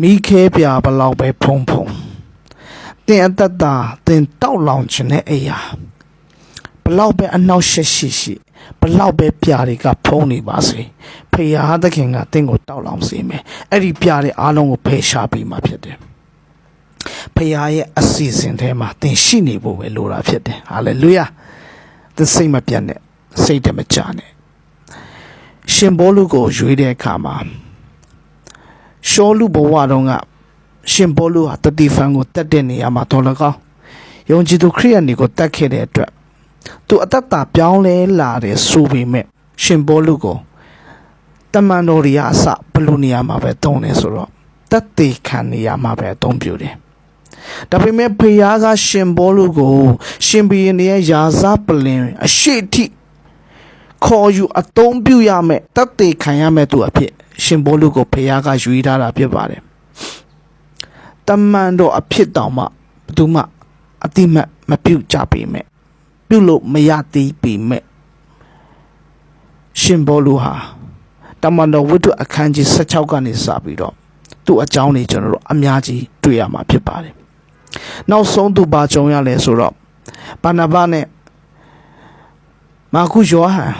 မိခဲပြဘလောက်ပဲဖုံဖုံတင်အတ္တတာတင်တောက်လောင်ခြင်းနဲ့အရာဘလောက်ပဲအနှောက်ရှက်ရှိရှိဘလောက်ပဲပြာတွေကဖုံးနေပါစေဖေယားသခင်ကတင့်ကိုတောက်လောင်စေမယ်အဲ့ဒီပြာတဲ့အားလုံးကိုဖယ်ရှားပြီးမှဖြစ်တယ်ဖယားရဲ့အစီအစဉ်ထဲမှာသင်ရှိနေဖို့ပဲလိုတာဖြစ်တယ်ဟာလေလုယာသင်စိတ်မပြတ်နဲ့စိတ်တမကြနဲ့ရှင်ဘောလူကိုရွေးတဲ့အခါမှာ ရှောလူဘဝတုန်းကရှင်ဘောလူဟာတတိဖန်ကိုတတ်တဲ့နေရာမှာတော်လကောင်းယုံကြည်သူခရိယန်တွေကိုတတ်ခဲ့တဲ့အတွက်သူအသက်တာပြောင်းလဲလာတယ်ဆိုပေမဲ့ရှင်ဘောလူကိုတမန်တော်တွေကအစဘယ်လူနေရာမှာပဲတုံးတယ်ဆိုတော့တတ်တေခံနေရာမှာပဲအသုံးပြုတယ်ဒါပေမဲ့ဖယားကရှင်ဘောလူကို ရှင်ဘီရင်ရဲ့ယာဇပလင်အရှိတိခေါ်ယူအသုံးပြုရမယ်တတ်တေခံရမယ်သူအဖြစ် ရှင်ဘောလူကိုဖယားကယူထားတာဖြစ်ပါတယ်တမန်တော်အဖြစ်တောင်မှဘယ်သူမှအတိမတ်မပြုတ်ကြပေမဲ့ပြုတ်လို့မရသေးပေမဲ့ရှင်ဘောလူဟာတမန်တော်ဝိတ္ထုအခန်းကြီး16ကနေစပြီးတော့သူ့အကြောင်းတွေကျွန်တော်တို့အများကြီးတွေ့ရမှာဖြစ်ပါတယ်နောက်ဆုံးသူပါကြုံရလဲဆိုတော့ဘာနာဘနဲ့မာကုယောဟန်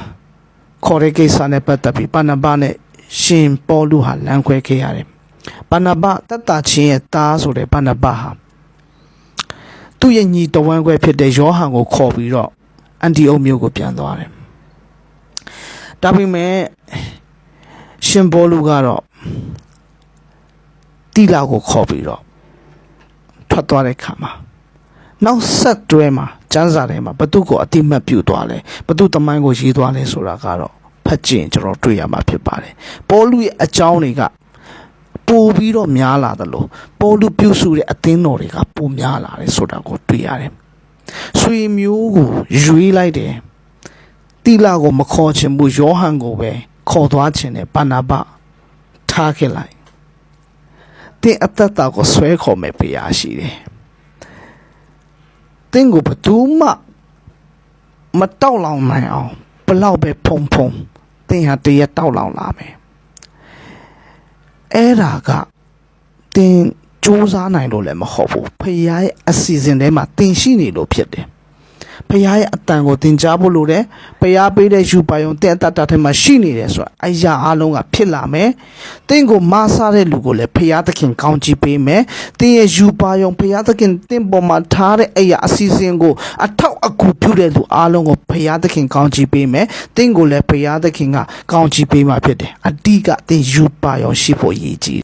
ခေါ်တဲ့ကိစ္စနဲ့ပတ်သက်ပြီးဘာနာဘနဲ့ ရှင်ပေါလုဟာလမ်းခွဲခဲ့ရတယ်ဘာနာဘတတ်တာချင်းရဲ့သားဆိုတဲ့ဘာနာဘဟာသူ့ရဲ့ညီတဝမ်းခွဲဖြစ်တဲ့ယောဟန်ကိုခေါ်ပြီးတော့အန်တီအုတ်မြို့ကိုပြန်သွားတယ်ဒါပေမဲ့ရှင်ပေါလုကတော့တီလာကိုခေါ်ပြီးတော့ထွက်သွားတဲ့ခါမှာနောက်ဆက်တွဲမှာကျမ်းစာထဲမှာဘသူကိုအတိမတ်ပြုသွားလဲဘသူတမိုင်းကိုရေးသွားလဲဆိုတာကတော့ဖ တ်ကြည့်ရင်ကျွန်တော်တွေ့ရမှာဖြစ်ပါတယ်ပေါလုရဲ့အကြောင်းတွေကပိုပြီးတော့များလာတယ်လို့ပေါလုပြုစုတဲ့အသင်းတော်တွေကပိုများလာတယ်ဆိုတာကိုတွေ့ရတယ်ဆွေမျိုးကိုရွေးလိုက်တယ်တီလာကိုမခေါ်ချင်ဘူးယောဟန်ကိုပဲခေါ်သွားချင်တယ်ဘာနာဘထားခဲ့လိုက်တင်းအသက်တာကိုဆွဲခေါ်မယ်ပြရရှိတယ်တင်းကိုဘယ်သူမှမတောက်လောင်နိုင်အောင်ဘလောက်ပဲဖုံဖုံတ င်းဟာတရက်တောက်လောင်လာမယ်အဲ့ဒါကတင်းစူးစမ်းနိုင်လို့လည်းမဟုတ်ဘူးဖခင်ရဲ့အစီအစဉ်ထဲမှာတင်ရှိနေလို့ဖြစ်တယ် ဖခင်ရဲ့အတန်ကိုတင်ကြားဖို့လိုတယ်ဖခင်ပေးတဲ့ယူပါယုံတဲ့အတ္တထဲမှာရှိနေတယ်ဆိုတာအရာအလုံးကဖြစ်လာမယ်တင်းကိုမဆားတဲ့လူကိုလည်းဖခင်သခင်ကောင်းချီးပေးမယ်တင်းရဲ့ယူပါယုံဖခင်သခင်တင်းပေါ်မှာထားတဲ့အရာအစီအစဉ်ကိုအထောက်အကူပြုတဲ့လူအလုံးကိုဖခင်သခင်ကောင်းချီးပေးမယ်တင်းကိုလည်းဖခင်သခင်ကကောင်းချီးပေးမှာဖြစ်တယ်အတိကတင်းယူပါယုံရှိဖို့ရည်ကြီး